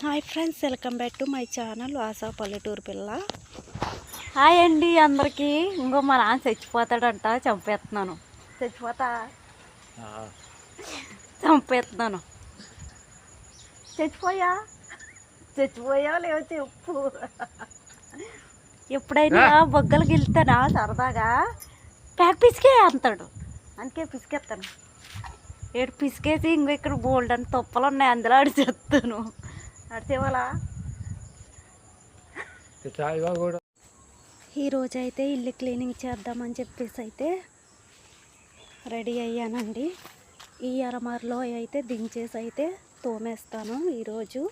Hi friends welcome back to my channel Asha పల్లెటూరు పిల్ల hi అండి అందరికీ ఇంకో మా నాన్న చచ్చిపోతాడంట చంపేస్తున్నాను. చచ్చిపోతా? చంపేస్తున్నాను. చచ్చిపోయా? చచ్చిపోయా లేవో చెప్పు. ఎప్పుడైనా బొగ్గలు గెలుతానా సరదాగా? ప్యాక్ పిసికే అంటాడు అందుకే పిసికేస్తాను ఏడు పిసికేసి ఇంకో ఇక్కడ బోల్డ్ అని తొప్పలు ఉన్నాయి అందులో ఆడి చెప్తాను కూడా ఈరోజు అయితే ఇల్లు క్లీనింగ్ చేద్దామని చెప్పేసి అయితే రెడీ అయ్యానండి. ఈ అరమరలో అయితే దించేసి అయితే తోమేస్తాను ఈరోజు.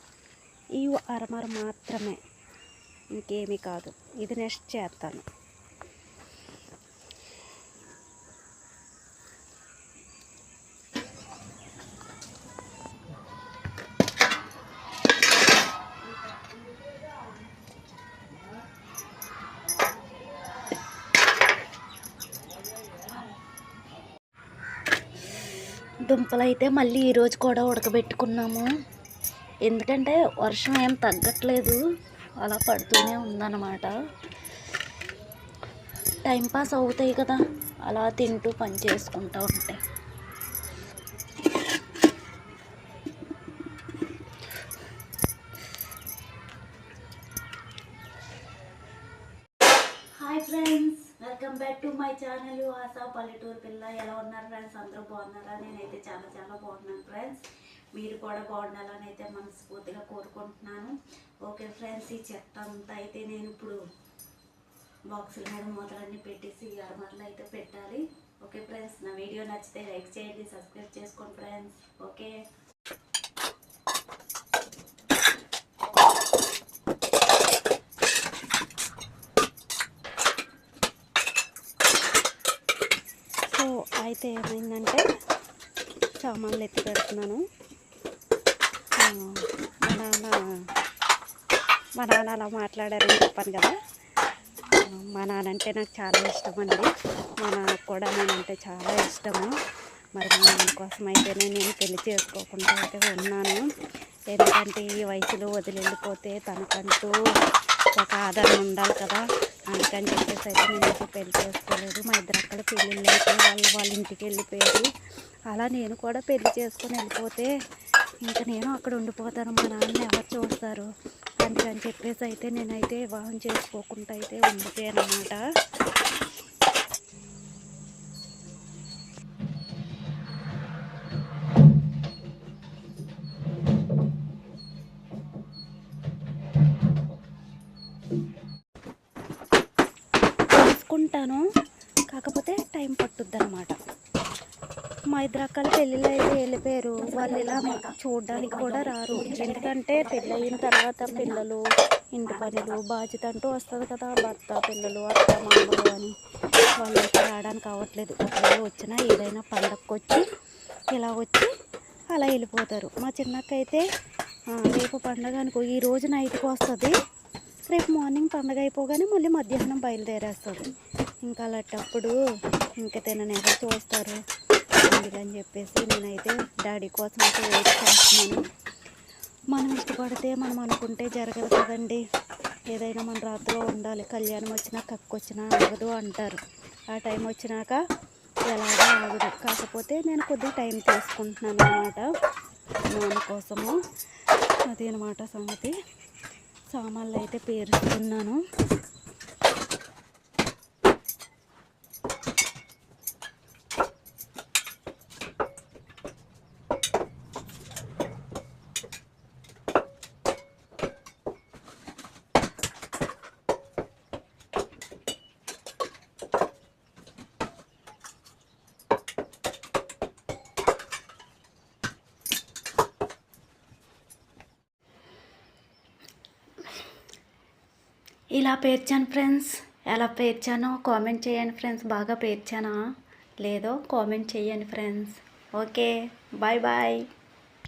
ఈ అరమర మాత్రమే. ఇంకేమీ కాదు. ఇది నెక్స్ట్ చేస్తాను. దుంపలు అయితే మళ్ళీ ఈరోజు కూడా ఉడకబెట్టుకున్నాము. ఎందుకంటే వర్షం ఏం తగ్గట్లేదు. అలా పడుతూనే ఉందన్నమాట. టైంపాస్ అవుతాయి కదా. అలా తింటూ పని చేసుకుంటూ ఉంటే. Welcome back to my channel Asha పల్లెటూరు పిల్ల ఎలా ఉన్నారు ఫ్రెండ్స్ అందరూ బాగున్నారా? నేనైతే చాలా చాలా బాగున్నాను ఫ్రెండ్స్ మీరు కూడా బాగుండాలని అయితే మనస్ఫూర్తిగా కోరుకుంటున్నాను. ఓకే ఫ్రెండ్స్ ఈ చెత్త అంతా అయితే నేను ఇప్పుడు బాక్సుల మీద మూతలన్నీ పెట్టేసి అరమరలు అయితే పెట్టాలి. ఓకే ఫ్రెండ్స్ నా వీడియో నచ్చితే లైక్ చేయండి సబ్స్క్రైబ్ చేసుకోండి ఫ్రెండ్స్ ఓకే. అయితే ఏమైందంటే సామాన్లు ఎత్తి పెడుతున్నాను. మా నాన్న మా నాన్న అలా మాట్లాడారని చెప్పాను కదా. మా నాన్న అంటే నాకు చాలా ఇష్టం అండి. మా నాన్నకు కూడా నేనంటే చాలా ఇష్టము. మరి మా నాన్న కోసం అయితే నేను పెళ్ళి చేసుకోకుండా అయితే ఉన్నాను. ఎందుకంటే ఈ వయసులో వదిలి వెళ్ళిపోతే తనకంటూ ఒక ఆధారం ఉండాలి కదా. అందుకని చెప్పేసి అయితే నేనైతే పెళ్ళి చేసుకోలేదు. మా ఇద్దరు అక్కడ పెళ్ళిళ్ళు అయితే వాళ్ళు వాళ్ళ ఇంటికి వెళ్ళిపోయారు. అలా నేను కూడా పెళ్ళి చేసుకొని వెళ్ళిపోతే ఇంకా నేను అక్కడ ఉండిపోతాను. మా నాన్న ఎవరు చూస్తారు? అందుకని చెప్పేసి అయితే నేనైతే వివాహం చేసుకోకుండా అయితే ఉండిపోయాను అనమాట చేసుకుంటాను. కాకపోతే టైం పట్టుద్ది అనమాట మా ఇద్దరు అక్కలు పెళ్ళిళ్ళు అయితే వెళ్ళిపోయారు. వాళ్ళు ఇలా చూడడానికి కూడా రారు. ఎందుకంటే పెళ్ళయిన తర్వాత పిల్లలు ఇంటి పనులు బాధ్యత అంటూ వస్తుంది కదా. భర్త పిల్లలు అత్త మామూలు అని వాళ్ళు రావడానికి అవ్వట్లేదు. ఒకవేళ వచ్చినా ఏదైనా పండగకు వచ్చి ఇలా వచ్చి అలా వెళ్ళిపోతారు. మా చిన్నక్క అయితే రేపు పండగ అనుకో ఈ రోజు నైట్కి వస్తుంది. రేపు మార్నింగ్ పండగ అయిపోగానే మళ్ళీ మధ్యాహ్నం బయలుదేరేస్తుంది ఇంకా అలాంటప్పుడు ఇంకా తినని ఎవరు చూస్తారు అందుకని చెప్పేసి నేనైతే డాడీ కోసం అయితే వెయిట్ చేస్తున్నాను. మనం ఇష్టపడితే మనం అనుకుంటే జరగదు కదండి. ఏదైనా మన రాత్రిలో ఉండాలి. కళ్యాణం వచ్చినా కక్కు వచ్చినా ఆగదు అంటారు. ఆ టైం వచ్చినాక ఎలాగో ఆగదు. కాకపోతే నేను కొద్దిగా టైం తీసుకుంటున్నాను అనమాట నాన్న కోసము. అది అనమాట సంగతి. సామాన్లు అయితే పేరుస్తున్నాను. ఇలా పేర్చాను ఫ్రెండ్స్. ఎలా పేర్చానో కామెంట్ చేయండి ఫ్రెండ్స్. బాగా పేర్చానా? లేదో కామెంట్ చేయండి ఫ్రెండ్స్. ఓకే. Bye bye.